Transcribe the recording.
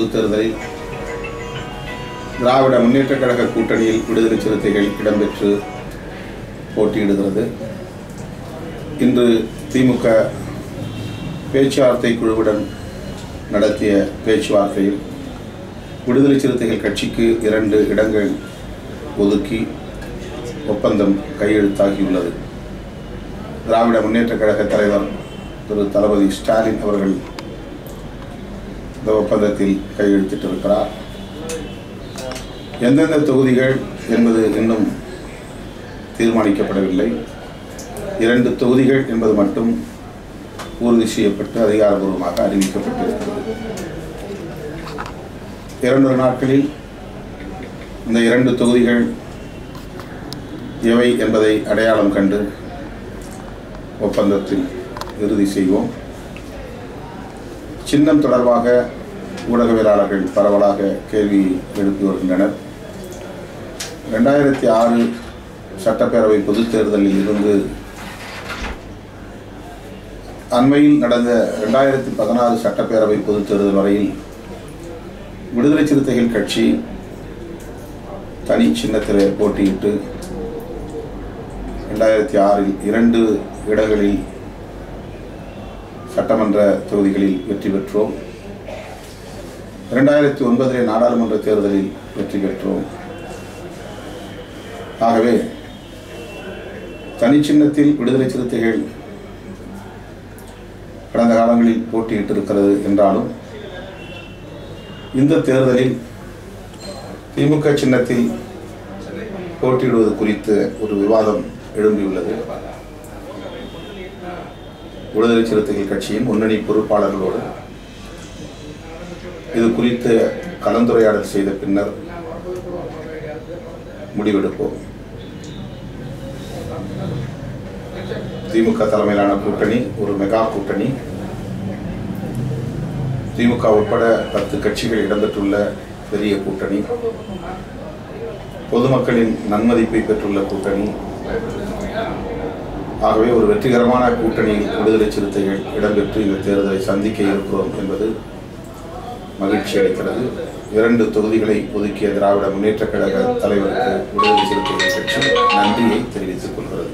பொதுத் தேர்தலில் திராவிட முன்னேற்றக் கழக கூட்டணியில் விடுதலை சிறுத்தைகள் இடம்பெற்று போட்டியிடுகிறது. இன்று திமுக பேச்சுவார்த்தை குழுவுடன் நடத்திய பேச்சுவார்த்தையில் விடுதலை சிறுத்தைகள் கட்சிக்கு இரண்டு இடங்கள் ஒதுக்கி ஒப்பந்தம் கையெழுத்தாகியுள்ளது. திராவிட முன்னேற்றக் கழக தலைவர் திரு தளபதி ஸ்டாலின் அவர்கள் இந்த ஒப்பந்தத்தில் கையெழுத்திட்டிருக்கிறார். எந்தெந்த தொகுதிகள் என்பது இன்னும் தீர்மானிக்கப்படவில்லை. இரண்டு தொகுதிகள் என்பது மட்டும் உறுதி செய்யப்பட்டு அதிகாரபூர்வமாக அறிவிக்கப்பட்டிருக்கிறது. இரண்டு நாட்களில் இந்த இரண்டு தொகுதிகள் எவை என்பதை அடையாளம் கண்டு ஒப்பந்தத்தில் இறுதி செய்வோம். சின்னம் தொடர்பாக ஊடகவியலாளர்கள் பரவலாக கேள்வி எழுப்பி வருகின்றனர். ரெண்டாயிரத்தி ஆறு சட்டப்பேரவை பொதுத் தேர்தலில் இருந்து அண்மையில் நடந்த ரெண்டாயிரத்தி பதினாறு சட்டப்பேரவை பொதுத் தேர்தல் வரையில் விடுதலை சிறுத்தைகள் கட்சி தனி சின்னத்தில் போட்டியிட்டு ரெண்டாயிரத்தி ஆறில் இரண்டு இடங்களில் சட்டமன்ற தொகுதிகளில் வெற்றி பெற்றோம். இரண்டாயிரத்தி ஒன்பதிலே நாடாளுமன்ற தேர்தலில் வெற்றி பெற்றோம். ஆகவே தனிச்சின்னத்தில் விடுதலை சிறுத்தைகள் கடந்த காலங்களில் போட்டியிட்டிருக்கிறது என்றாலும் இந்த தேர்தலில் திமுக சின்னத்தில் போட்டியிடுவது குறித்து ஒரு விவாதம் எழும்பியுள்ளது. விடுதலை சிறுத்தைகள் கட்சியின் முன்னணி பொறுப்பாளர்களோடு இது குறித்து கலந்துரையாடல் செய்த பின்னர் முடிவெடுப்போம். திமுக தலைமையிலான கூட்டணி ஒரு மெகா கூட்டணி. திமுக உட்பட பத்து கட்சிகள் இடம்பெற்றுள்ள பெரிய கூட்டணி. பொதுமக்களின் நன்மதிப்பை பெற்றுள்ள கூட்டணி. ஆகவே ஒரு வெற்றிகரமான கூட்டணியில் விடுதலை சிறுத்தைகள் இடம்பெற்று இந்த தேர்தலை சந்திக்க இருக்கிறோம் என்பது மகிழ்ச்சி அளிக்கிறது. இரண்டு தொகுதிகளை ஒதுக்கிய திராவிட முன்னேற்றக் கழக தலைவருக்கு உதவி சிறுத்தைகள் கட்சி நன்றியை தெரிவித்துக் கொள்கிறது.